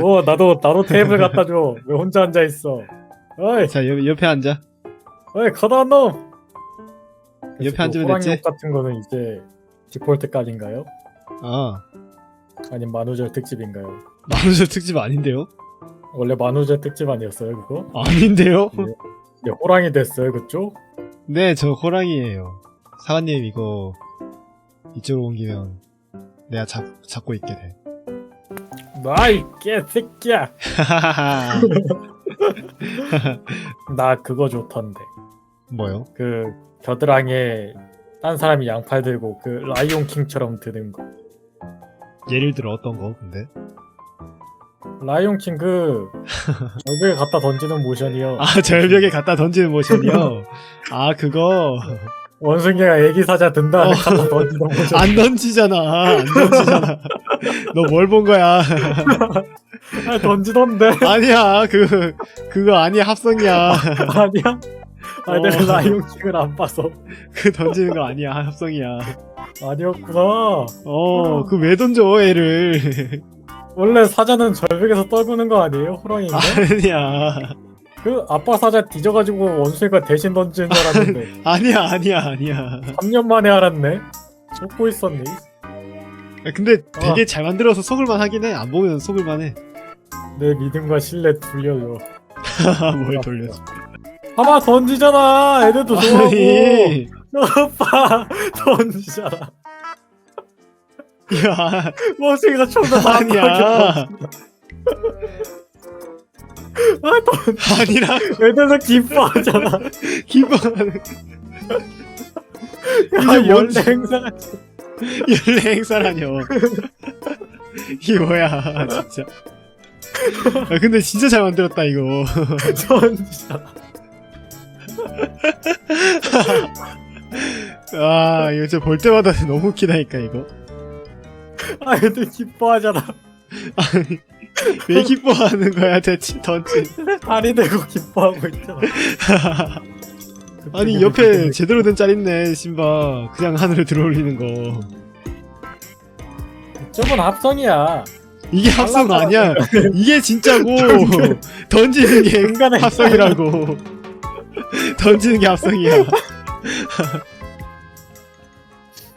뭐 나도 나도 테이블 갖다 줘. 왜 혼자 앉아 있어? 어이, 자 옆, 옆에 앉아. 어이 커다란 놈. 옆에 앉으면 호랑이 됐지? 옷 같은 거는 이제 디폴트까지인가요? 아 아니면 만우절 특집인가요? 만우절 특집 아닌데요? 원래 만우절 특집 아니었어요 그거? 아닌데요? 네, 호랑이 됐어요 그쪽? 네 저 호랑이에요. 사관님 이거 이쪽으로 옮기면 내가 잡, 잡고 있게 돼. 나이 개새끼야. 나 그거 좋던데. 뭐요? 그 겨드랑이에 딴 사람이 양팔 들고 그 라이온 킹처럼 드는 거. 예를 들어 어떤 거 근데? 라이온 킹그 절벽에 갖다 던지는 모션이요. 아 절벽에 갖다 던지는 모션이요? 아 그거 원숭이가 애기 사자 든 다음에 어. 갖다 던지는 모션. 안 던지잖아 안 던지잖아 너 뭘 본 거야 아, 던지던데. 아니야 그 그거 아니야 합성이야 아니야? 아, 내가 어. 라이온 킹을 안 봐서 그 던지는 거 아니야 합성이야 아니었구나. 어 그 왜 던져 애를 원래 사자는 절벽에서 떨구는 거 아니에요? 호랑이인가? 아니야 그 아빠 사자 뒤져가지고 원숭이가 대신 던지는 줄 알았는데 아니야 아니야 아니야 3년 만에 알았네. 속고 있었네. 근데 되게 잘 만들어서 속을만 하긴 해안 보면 속을만 내 믿음과 신뢰 돌려줘. 해뭘 돌려줘 하나 던지잖아. 애들도 좋아하고. 아니 오빠 던지잖아. 야 원숭이가 총다 아니야 아, 던... 아니라고 애들도 기뻐하잖아. 기뻐하는 야, 연례 행사. 연례 행사라뇨. 이게 뭐야, 진짜. 아, 근데 진짜 잘 만들었다, 이거. 던지잖아. 아, 이거 진짜 볼 때마다 너무 웃기다니까, 이거. 아, 애들 기뻐하잖아. 왜 기뻐하는 거야, 대체, 던지. 다리 대고 기뻐하고 있잖아. 아니, 옆에 제대로 된 짤 있네, 신바. 그냥 하늘에 들어올리는 거. 저건 합성이야. 이게 합성 아니야. 이게 진짜고, 던지는 게 합성이라고. 던지는 게 합성이야.